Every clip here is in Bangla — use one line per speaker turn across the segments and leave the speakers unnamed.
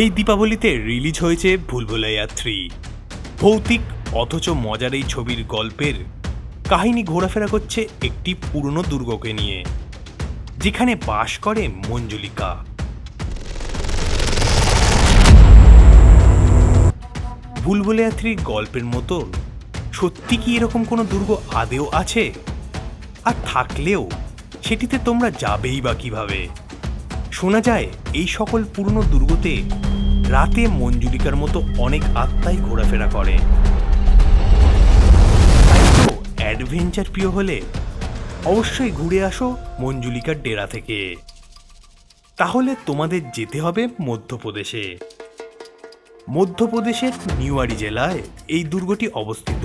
এই দীপাবলিতে রিলিজ হয়েছে ভুলভুলাইয়া থ্রি। ভৌতিক, অথচ মজার এই ছবির গল্পের কাহিনী ঘোরাফেরা করছে একটি পুরনো দুর্গকে নিয়ে, যেখানে বাস করে মঞ্জুলিকা। ভুলভুলাইয়া থ্রির গল্পের মতো সত্যি কি এরকম কোনো দুর্গ আদেও আছে? আর থাকলেও সেটিতে তোমরা যাবেই বা কীভাবে? শোনা যায়, এই সকল পুরনো দুর্গতে রাতে মঞ্জুলিকার মতো অনেক আত্মাই ঘোরাফেরা করে। অ্যাডভেঞ্চার প্রিয় হলে অবশ্যই ঘুরে আসো মঞ্জুলিকার ডেরা থেকে। তাহলে তোমাদের যেতে হবে মধ্যপ্রদেশে। মধ্যপ্রদেশের নিউয়ারি জেলায় এই দুর্গটি অবস্থিত।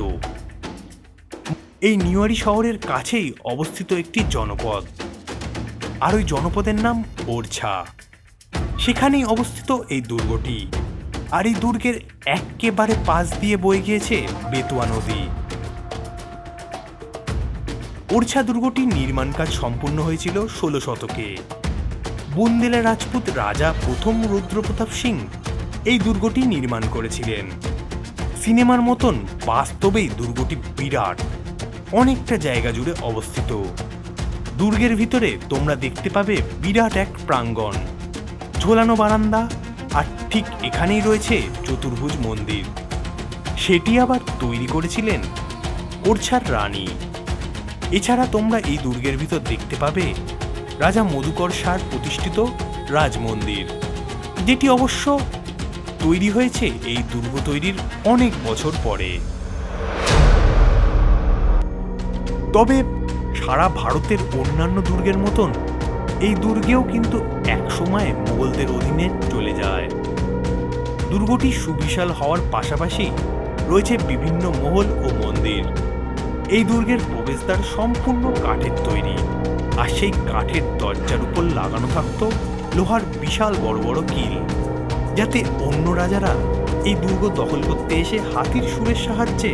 এই নিউয়ারি শহরের কাছেই অবস্থিত একটি জনপদ। আর ওই জনপদের নাম ওরছা সেখানেই অবস্থিত এই দুর্গটি। আর এই দুর্গের একেবারে পাশ দিয়ে বয়ে গিয়েছে বেতুয়া নদী। ওরছা দুর্গটির নির্মাণ কাজ সম্পূর্ণ হয়েছিল ষোলো শতকে। বুন্দেলা রাজপুত রাজা প্রথম রুদ্রপ্রতাপ সিং এই দুর্গটি নির্মাণ করেছিলেন। সিনেমার মতন বাস্তবেই দুর্গটি বিরাট, অনেকটা জায়গা জুড়ে অবস্থিত। দুর্গের ভিতরে তোমরা দেখতে পাবে বিরাট এক প্রাঙ্গণ। ঝোলানো বারান্দা, আর ঠিক এখানেই রয়েছে চতুর্ভুজ মন্দির। সেটি আবার তৈরি করেছিলেন ওরছার রানী। এছাড়া তোমরা এই দুর্গের ভিতর দেখতে পাবে রাজা মধুকর সার প্রতিষ্ঠিত রাজমন্দির, যেটি অবশ্য তৈরি হয়েছে এই দুর্গ তৈরির অনেক বছর পরে। তবে সারা ভারতের অন্যান্য দুর্গের মতন, এই দুর্গেও কিন্তু একসময় মোগলদের অধীনে চলে যায়। দুর্গটি সুবিশাল হওয়ার পাশাপাশি রয়েছে বিভিন্ন মহল ও মন্দির। এই দুর্গের প্রবেশদ্বার সম্পূর্ণ কাঠের তৈরি, আর সেই কাঠের দরজার উপর লাগানো থাকত লোহার বিশাল বড় বড় কিল, যাতে অন্য রাজারা এই দুর্গ দখল করতে এসে হাতির সুরের সাহায্যে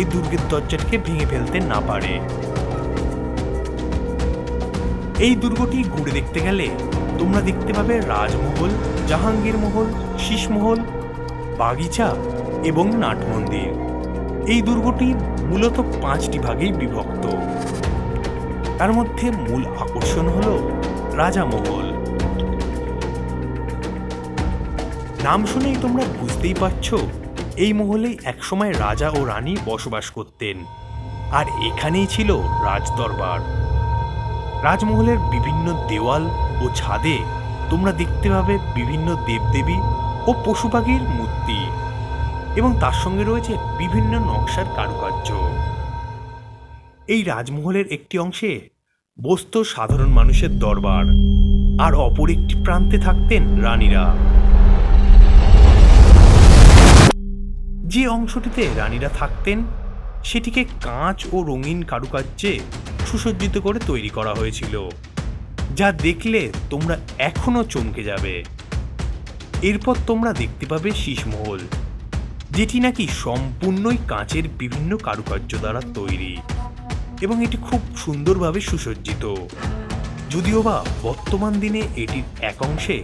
এই দুর্গের দরজাটিকে ভেঙে ফেলতে না পারে। এই দুর্গটি ঘুরে দেখতে গেলে তোমরা দেখতে পাবে রাজমহল জাহাঙ্গীর মহল শীষমহল, বাগিচা এবং নাট মন্দির এই দুর্গটি মূলত পাঁচটি ভাগেই বিভক্ত। তার মধ্যে মূল আকর্ষণ হল রাজামহল। নাম শুনেই তোমরা বুঝতেই পারছ, এই মহলেই একসময় রাজা ও রানী বসবাস করতেন। আর এখানেই ছিল রাজদরবার। রাজমহলের বিভিন্ন দেওয়াল ও ছাদে তোমরা দেখতে পাবে বিভিন্ন দেবদেবী ও পশু পাখির মূর্তি এবং তার সঙ্গে রয়েছে বিভিন্ন নকশার কারুকার্য। এই রাজমহলের একটি অংশে বসত সাধারণ মানুষের দরবার আর অপর একটি প্রান্তে থাকতেন রানীরা। যে অংশটিতে রানীরা থাকতেন, সেটিকে কাঁচ ও রঙিন কারুকার্যে সুসজ্জিত করে তৈরি করা হয়েছিল, যা দেখলে তোমরা এখনও চমকে যাবে। এরপর তোমরা দেখতে পাবে শীষমহল, যেটি নাকি সম্পূর্ণই কাঁচের বিভিন্ন কারুকার্য দ্বারা তৈরি এবং এটি খুব সুন্দরভাবে সুসজ্জিত। যদিও বা বর্তমান দিনে এটির এক অংশে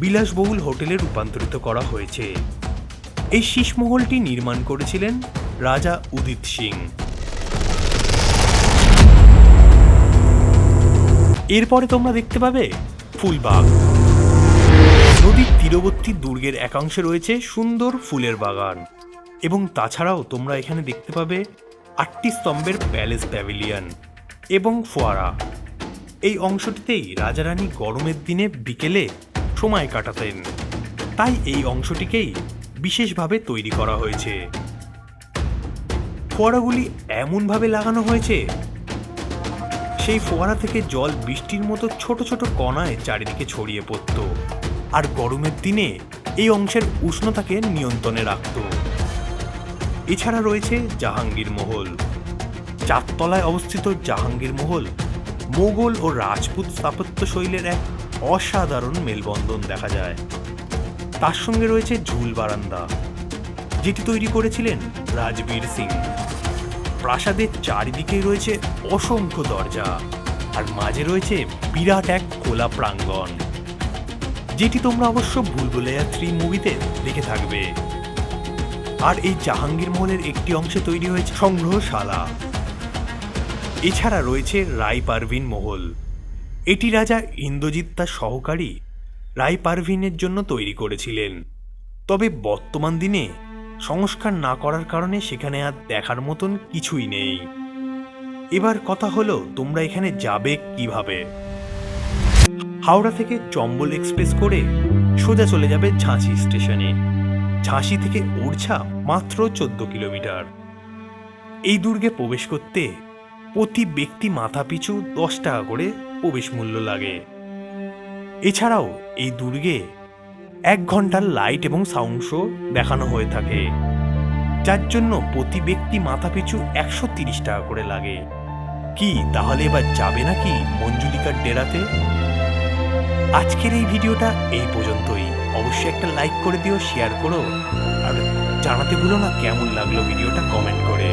বিলাসবহুল হোটেলে রূপান্তরিত করা হয়েছে। এই শীষমহলটি নির্মাণ করেছিলেন রাজা উদিত সিং। এরপরে তোমরা দেখতে পাবে ফুলবাগ। নদীর তীরবর্তী দুর্গের একাংশে রয়েছে সুন্দর ফুলের বাগান। এবং তাছাড়াও তোমরা এখানে দেখতে পাবে আটটি স্তম্ভের প্যালেস প্যাভিলিয়ন এবং ফোয়ারা। এই অংশটিতেই রাজারানী গরমের দিনে বিকেলে সময় কাটাতেন। তাই এই অংশটিকেই বিশেষভাবে তৈরি করা হয়েছে। ফোয়ারাগুলি এমনভাবে লাগানো হয়েছে সেই ফোয়ারা থেকে জল বৃষ্টির মতো ছোট ছোট কণায় চারিদিকে ছড়িয়ে পড়ত। আর গরমের দিনে এই অংশের উষ্ণতাকে নিয়ন্ত্রণে রাখত। এছাড়া রয়েছে জাহাঙ্গীর মহল। চারতলায় অবস্থিত জাহাঙ্গীর মহল মোগল ও রাজপুত স্থাপত্য শৈলের এক অসাধারণ মেলবন্ধন দেখা যায়। তার সঙ্গে রয়েছে ঝুল বারান্দা, যেটি তৈরি করেছিলেন রাজবীর সিং। প্রাসাদের চারিদিকেই রয়েছে অসংখ্য দরজা, আর মাঝে রয়েছে বিরাট এক খোলা প্রাঙ্গণ, যেটি তোমরা অবশ্য ভুলভুলাইয়া থ্রি মুভিতে দেখে থাকবে। আর এই জাহাঙ্গীর মহলের একটি অংশে তৈরি হয়েছে সংগ্রহশালা। এছাড়া রয়েছে রায় পারভিন মহল। এটি রাজা ইন্দ্রজিৎ তার সহকারী রায় পারভিনের জন্য তৈরি করেছিলেন। তবে বর্তমান দিনে সংস্কার না করার কারণে সেখানে আর দেখার মতন কিছুই নেই। এবার কথা হলো, তোমরা এখানে যাবে কীভাবে? হাওড়া থেকে চম্বল এক্সপ্রেস করে সোজা চলে যাবে ঝাঁসি স্টেশনে। ঝাঁসি থেকে ওড়ছা মাত্র চোদ্দ কিলোমিটার। এই দুর্গে প্রবেশ করতে প্রতি ব্যক্তি মাথা পিছু দশ টাকা করে প্রবেশ মূল্য লাগে। এছাড়াও এই দুর্গে এক ঘণ্টার লাইট এবং সাউন্ড শো দেখানো হয়ে থাকে। যার জন্য প্রতি ব্যক্তি মাথা পিছু একশো তিরিশ টাকা করে লাগে। কি, তাহলে এবার যাবে নাকি মঞ্জুলিকার ডেরাতে? আজকের এই ভিডিওটা এই পর্যন্তই। অবশ্যই একটা লাইক করে দিও শেয়ার করো। আর জানাতে ভুলো না কেমন লাগল ভিডিওটা কমেন্ট করে।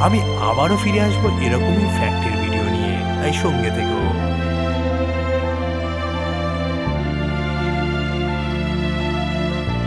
আমি আবারও ফিরে আসব এরকমই ফ্যাক্টের ভিডিও নিয়ে। তাই সঙ্গে থেকো।